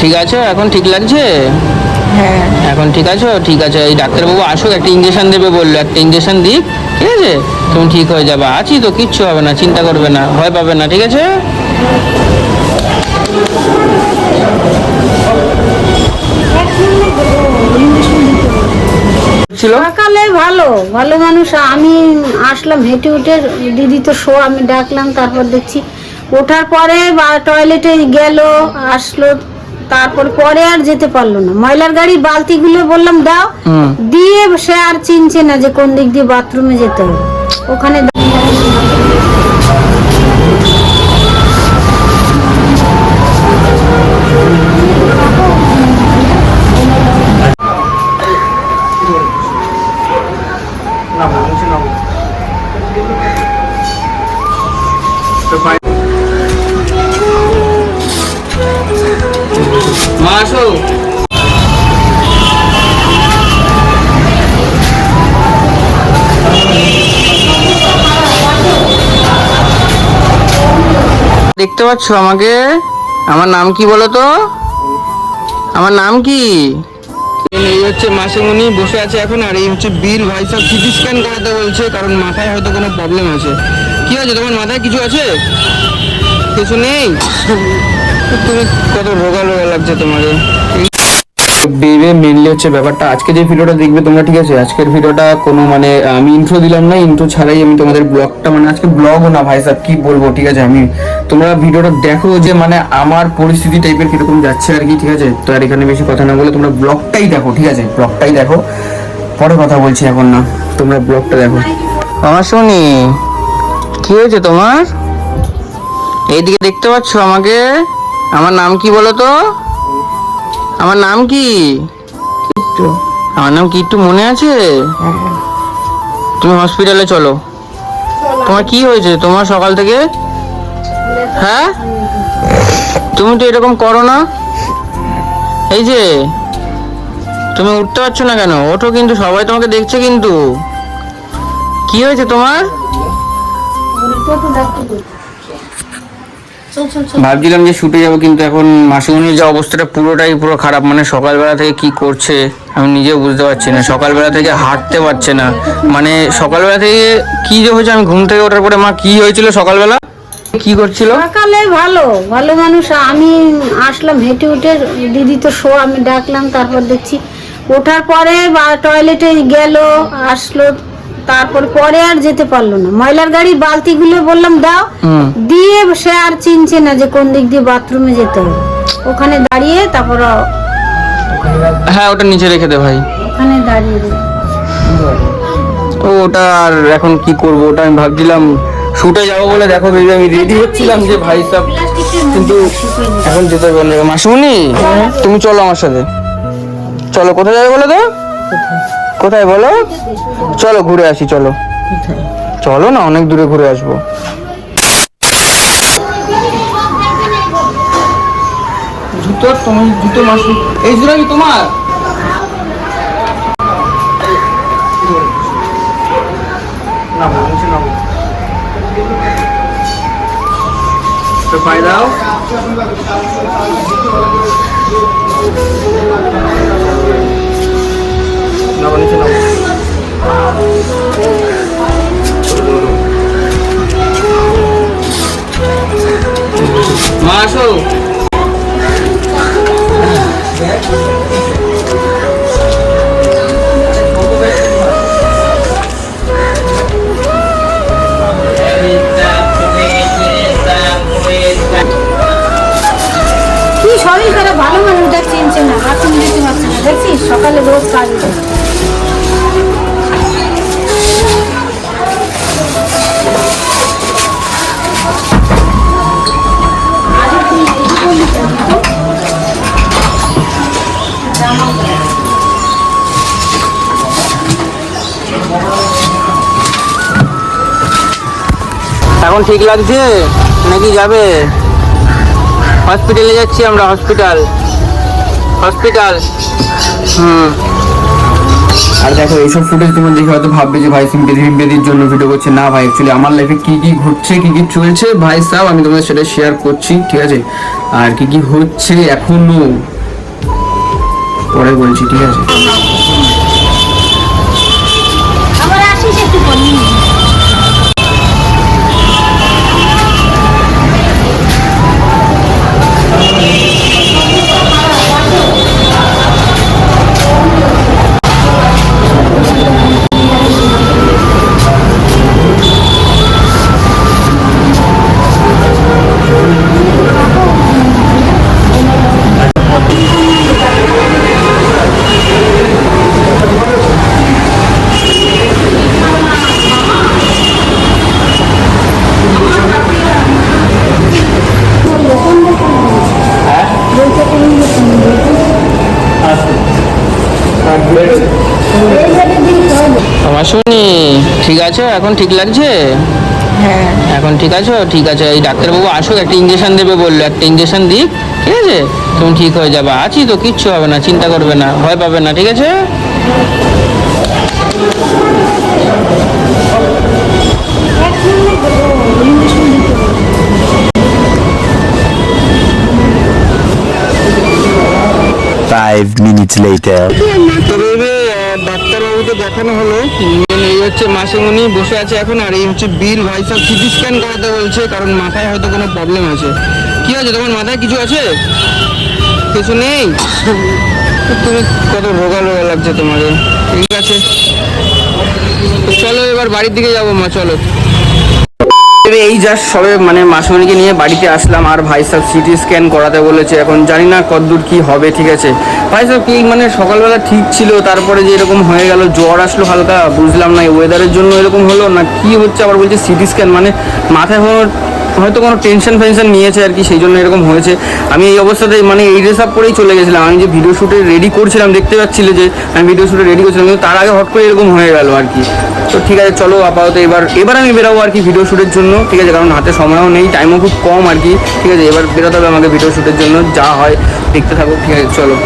ঠিক আছে এখন ঠিক লাগছে? হ্যাঁ। এখন ঠিক আছো ঠিক আছে এই ডাক্তারবাবু আসুক একটা ইঞ্জেকশন দেবে বলল একটা ইঞ্জেকশন দিক ঠিক আছে? তুমি ঠিক হয়ে যাবে। আছি তো কিচ্ছু হবে না চিন্তা করবে না ভয় পাবে না ঠিক আছে? ছিল? সকালে ভালো ভালো মানুষ আমি আসলাম হেঁটে উঠে দিদি তো শো আমি ডাকলাম তারপর দেখছি ওঠার পরে বা টয়লেটে গেল আসলো তারপর পরে আর যেতে পারল না। ময়লার গাড়ি বালতিগুলো বললাম দাও। হুম। দিয়ে সে আর চিনছে না যে কোন দিক দিয়ে বাথরুমে যেতে হবে। ওখানে মা আসো। দেখতে পাচ্ছ আমাকে? আমার নাম কি বলো তো আমার নাম কি? এই হচ্ছে মাসিমণি, বসে আছে এখন, আর এই হচ্ছে বীর ভাই সব সিটি স্ক্যান করাতে বলছে, কারণ মাথায় হয়তো কোনো প্রবলেম আছে। কি আছে তোমার মাথায় কিছু আছে? কিছু নেই? কত রোগা রোগা লাগছে তোমাকে বেবে মেনলি হচ্ছে ব্যাপারটা। আজকে যে ভিডিওটা দেখবে তোমরা ঠিক আছে? আজকের ভিডিওটা কোনো মানে আমি ইন্ট্রো দিলাম না ইন্ট্রো ছাড়াই আমি তোমাদের ব্লগটা মানে আজকে ব্লগও না ভাই সাহেব কি বলব ঠিক আছে? আমি তোমরা ভিডিওটা দেখো যে মানে আমার পরিস্থিতি টাইপের কীরকম যাচ্ছে আর কি ঠিক আছে? তো আর এখানে বেশি কথা না বলে তোমরা ব্লগটাই দেখো ঠিক আছে? ব্লগটাই দেখো। পরে কথা বলছি এখন না। তোমরা ব্লগটা দেখো। আমার শুনি। কি হয়েছে তোমার? এইদিকে দেখতে পাচ্ছ আমাকে? আমার নাম কি বলো তো? আমার নাম কি? কিট্টু। আমার নাম কিট্টু মনে আছে? তুমি হসপিটালে চলো। তোমার কি হয়েছে? তোমার সকাল থেকে? হ্যাঁ? তুমি তো এরকম করো না। এই যে তুমি উঠতে পারছ না কেন? ওঠো কিন্তু সবাই তোমাকে দেখছে কিন্তু। কি হয়েছে তোমার? ভাবছিলাম যে শুটে যাব কিন্তু এখন মাসুমনির যে অবস্থাটা পুরোটাই পুরো খারাপ। মানে সকালবেলা থেকে কি করছে আমি নিজেও বুঝতে পারছি না। সকালবেলা থেকে হাঁটতে পারছে না। মানে সকালবেলা থেকে কি যে হয়েছে আমি ঘুম থেকে ওঠার পরে মা কি হয়েছিল সকালবেলা? কি করছিল? সকালে ভালো ভালো মানুষ। আমি আসলাম হেঁটে উঠে দিদি তো শো আমি ডাকলাম তারপর দেখছি। ওঠার পরে বা টয়লেটে গেল আসলো। তারপর পরে আর যেতে পারল না। ময়লার গাড়ি বালতিগুলো বললাম দাও। দিয়ে সে আর চিনছে না যে কোন দিক দিয়ে বাথরুমে যেতে হবে। ওখানে দাঁড়িয়ে তারপর হ্যাঁ ওটা নিচে রেখে দে ভাই। ওখানে দাঁড়িয়ে। ও ওটা আর এখন কি করব? ওটা আমি ভাবছিলাম শুটে যাব বলে দেখো বেবি আমি রেডি হচ্ছিলাম যে ভাই সব কিন্তু এখন যেতে হবে না মাসুমনি তুমি চলো আমার সাথে। চলো কোথায় যাবে বলো তো? কোথায় বলো? চলো, ঘুরে আসি, চলো। চলো না, অনেক দূরে ঘুরে আসব। জুতো তুমি জুতো মাসু। এই জুতো কি তোমার? নাও তো দাও নিচে নাও মা, আসো। শরীর খারাপ ভালো মানুষ, দেখ, চিনছে না বাথরুম যেতে পারছে না। দেখছিস? সকালে রোজ কাজ এখন ঠিক লাগছে? নাকি যাবে? হসপিটালে যাচ্ছি আমরা হসপিটাল হসপিটাল হুম। আর দেখো, এইসব ফুটেজ তোমার দেখে হয়তো ভাববে যে ভাই সিম্পেদি সিম্পেদির জন্য ভিডিও করছে। না ভাই অ্যাকচুয়ালি আমার লাইফে কী কী ঘটছে, কী কী চলছে, ভাই সাহেব আমি তোমাদের সেটা শেয়ার করছি, ঠিক আছে? আর কী কী হচ্ছে এখনও পরে বলছি, ঠিক আছে? শুনি ঠিক আছে? এখন ঠিক লাগছে? হ্যাঁ। এখন ঠিক আছো? ঠিক আছে এই ডাক্তারবাবু আসুক একটা ইঞ্জেকশন দেবে বলল একটা ইঞ্জেকশন দিক ঠিক আছে? তুমি ঠিক হয়ে যাবে। আছি তো কিচ্ছু হবে না চিন্তা করবে না ভয় পাবে না ঠিক আছে? Five minutes later. দেখানো হলো। এই হচ্ছে মাসিমণি বসে আছে এখন, আর এই হচ্ছে বীর ভাই সব সিটি স্ক্যান করাতে বলছে, কারণ মাথায় হয়তো কোনো প্রবলেম আছে। কি আছে তোমার মাথায় কিছু আছে? কিছু নেই? তুমি কত রোগা রোগা লাগছে তোমাকে ঠিক আছে। চলো এবার বাড়ির দিকে যাব মা, চলো। তবে এই জাস্ট সবে মানে মাসুমণিকে নিয়ে বাড়িতে আসলাম, আর ভাই সাহেব সিটি স্ক্যান করাতে বলেছে, এখন জানি না কতদূর কি হবে, ঠিক আছে? ভাই সাহেব, কি মানে সকালবেলা ঠিক ছিল, তারপরে যে এরকম হয়ে গেল, জ্বর আসলো হালকা, বুঝলাম না, এই ওয়েদারের জন্য এরকম হলো, না কি হচ্ছে, আবার বলছে সিটি স্ক্যান মানে মাথায় হয়তো কোনো টেনশন ফেনশন নিয়েছে আর কি, সেই জন্য এরকম হয়েছে। আমি এই অবস্থাতে মানে এই ড্রেস আপ করেই চলে গেছিলাম, আমি যে ভিডিও শ্যুটে রেডি করছিলাম, দেখতে পাচ্ছিলে যে, আমি ভিডিও শ্যুটে রেডি করছিলাম, কিন্তু তার আগে হট করে এরকম হয়ে গেল আর কি। তো ঠিক আছে, চলো আপাতত এবার এবার আমি বেরোবো আর কি ভিডিও শ্যুটের জন্য, ঠিক আছে, কারণ হাতে সময়ও নেই টাইমও খুব কম আর কি, ঠিক আছে, এবার বেরোতে হবে আমাকে ভিডিও শ্যুটের জন্য, যা হয়, দেখতে থাকো, ঠিক আছে, চলো।